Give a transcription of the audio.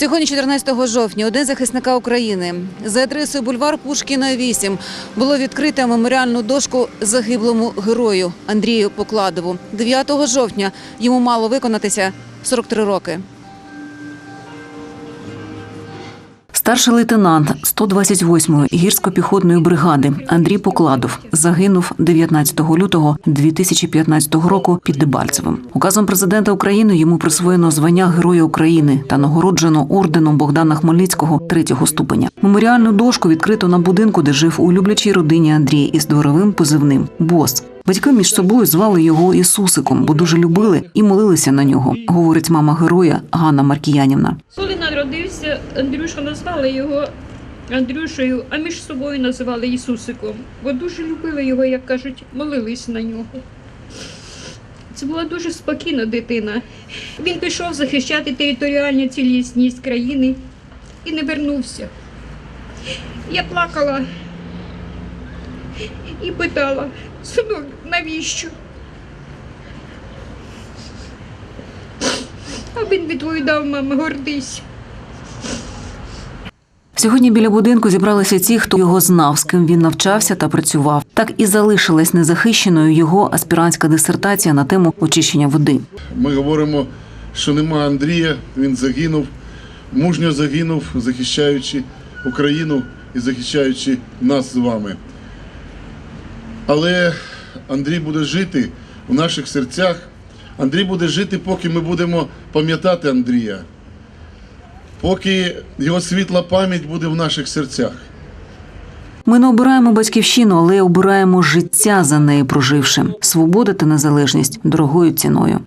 Сьогодні, 14 жовтня, у День захисника України за адресою бульвар Пушкіна 8 було відкрите меморіальну дошку загиблому герою Андрію Покладову. 9 жовтня йому мало виконатися 43 роки. Старший лейтенант 128-ї гірсько-піхотної бригади Андрій Покладов загинув 19 лютого 2015 року під Дебальцевим. Указом президента України йому присвоєно звання Героя України та нагороджено орденом Богдана Хмельницького третього ступеня. Меморіальну дошку відкрито на будинку, де жив у люблячій родині Андрій із дворовим позивним Бос. Батьки між собою звали його Ісусиком, бо дуже любили і молилися на нього, говорить мама героя Ганна Маркіянівна. Коли народився, Андрюша назвали його Андрюшею, а між собою називали Ісусиком, бо дуже любили його, як кажуть, молились на нього. Це була дуже спокійна дитина. Він пішов захищати територіальну цілісність країни і не вернувся. Я плакала і питала, синок, навіщо? А він відповідав, мама, гордись. Сьогодні біля будинку зібралися ті, хто його знав, з ким він навчався та працював. Так і залишилась незахищеною його аспірантська дисертація на тему очищення води. Ми говоримо, що нема Андрія, він загинув, мужньо загинув, захищаючи Україну і захищаючи нас з вами. Але Андрій буде жити в наших серцях. Андрій буде жити, поки ми будемо пам'ятати Андрія, поки його світла пам'ять буде в наших серцях. Ми не обираємо батьківщину, але обираємо життя за неї проживши. Свобода та незалежність дорогою ціною.